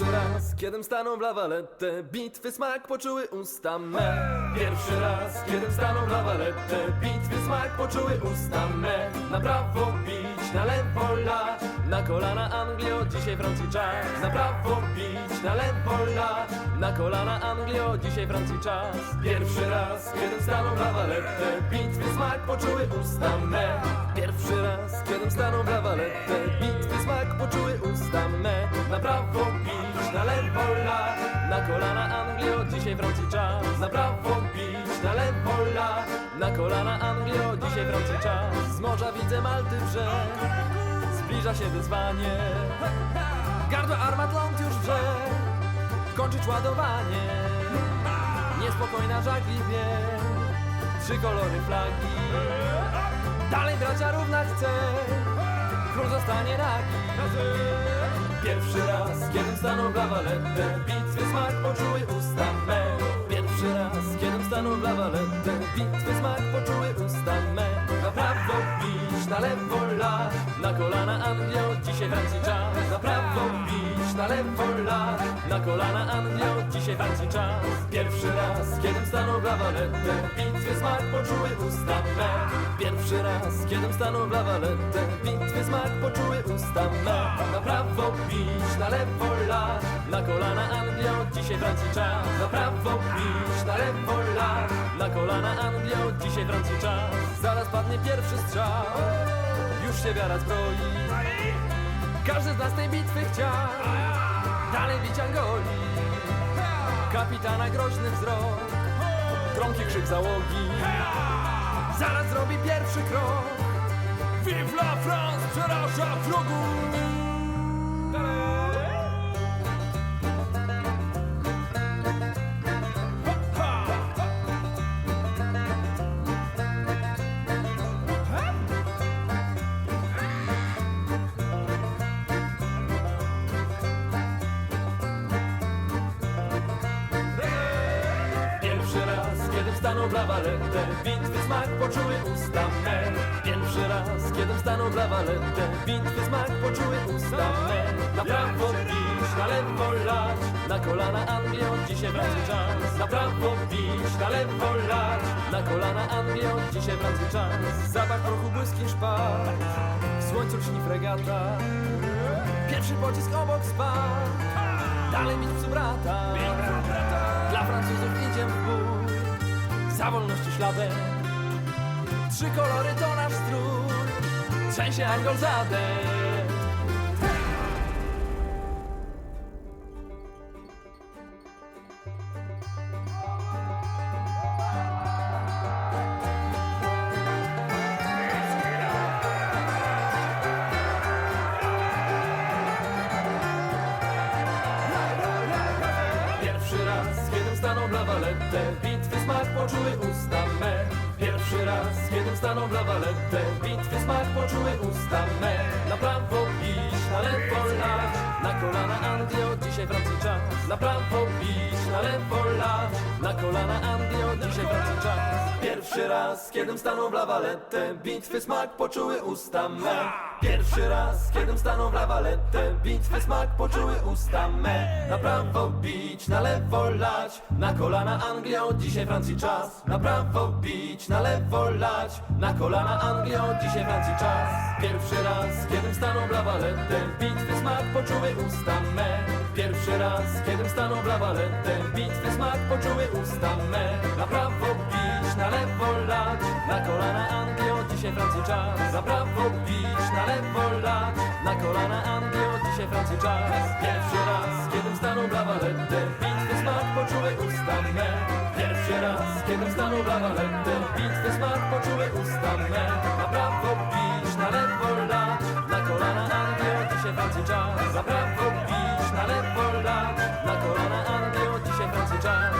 Pierwszy raz, kiedym stanął w lawaletę Bitwy smak poczuły usta me. Pierwszy raz, kiedym stanął w lawaletę Bitwy smak poczuły usta me. Na prawo bić, na lewo lać Na kolana Anglio, dzisiaj Francji czas. Na prawo bić, na lewo lać Na kolana Anglio, dzisiaj Francji czas. Pierwszy raz, kiedym stanął w lawaletę Bitwy smak poczuły usta me. Pierwszy raz, kiedym stanął w lawaletę Bitwy smak poczuły usta me. Na prawo bić, na lewo Na kolana Anglio, dzisiaj Francji czas. Na prawo bić, na lewo lać Na kolana Anglio, dzisiaj Francji czas. Z morza widzę Malty brzeg Zbliża się wyzwanie. Gardła armat ląd już wrze Kończyć ładowanie. Niespokojna żagli wie Trzy kolory flagi. Dalej bracia równać chce Król zostanie nagi Pierwszy raz, kiedy stanął w lawaletę Bitwy smak poczuły usta me. Pierwszy raz, kiedy stanął w lawaletę Bitwy smak poczuły usta me. Na prawo bić, na lewo Na kolana Anglio, dzisiaj Francji czas. Na prawo bić, na lewo lać Na kolana Anglio, dzisiaj Francji czas. Pierwszy raz, kiedy stanął w lawaletę Bitwy smak poczuły usta me. Pierwszy raz, kiedy stanął w lawaletę Bitwy smak poczuły usta me. Na prawo bić, na lewo lać Na kolana Anglio, dzisiaj Francji czas. Na prawo bić, na lewo lać Na kolana Anglio, dzisiaj Francji czas. Zaraz padnie pierwszy strzał Już się wiara zbroi. Każdy z nas tej bitwy chciał. Dalej bić Angoli Kapitana groźny wzrok. Gromki krzyk załogi. Zaraz zrobi pierwszy krok. Vive la France przeraża wrogów Pierwszy raz, kiedy wstanął w lawaletę Bitwy smak poczuły usta me. Pierwszy raz, kiedy wstanął w lawaletę Bitwy smak poczuły usta me. Na prawo bić, na lewo lać Na kolana Anglio, dzisiaj wraca czas. Na prawo bić, na lewo lać Na kolana Anglio, dzisiaj wraca czas. Zapach prochu błyski szpar W słońcu fregata. Pierwszy pocisk obok spadł Dalej mieć psu brata Za wolności śladem Trzy kolory to nasz strój Trzęsie Angol zadek stanął w lawaletę Bitwy smak poczuły usta me. Pierwszy raz, kiedy stanął w lawaletę Bitwy smak poczuły usta me. Na prawo bić, na lewo lać. Na kolana Anglio, dzisiaj Francji czas. Na prawo bić, na lewo lać Na kolana Anglio, dzisiaj Francji czas. Pierwszy raz, kiedy stanął w lawaletę. Bitwy smak poczuły usta me. Pierwszy raz, kiedy stanął w lawaletę. Bitwy smak poczuły usta me. Na prawo bić, na lewo lać. Na kolana Anglio, dzisiaj Francji czas. Na prawo bić, na lewo lać. Na kolana Anglio, dzisiaj Francji czas. Pierwszy raz, kiedy stanął w lawaletę. Bitwy smak poczuły usta me Pierwszy raz, kiedy stanął w lawaletę Bitwy smak poczuły usta me. Na prawo bić, na lewo lać Na kolana Anglio, dzisiaj Francji czas. Na prawo bić, na lewo lać Na kolana Anglio, dzisiaj Francji czas. Pierwszy raz, kiedy stanął w lawaletę Bitwy smak poczuły usta me. Pierwszy raz, kiedy stanął w lawaletę Bitwy smak poczuły usta me 혼자.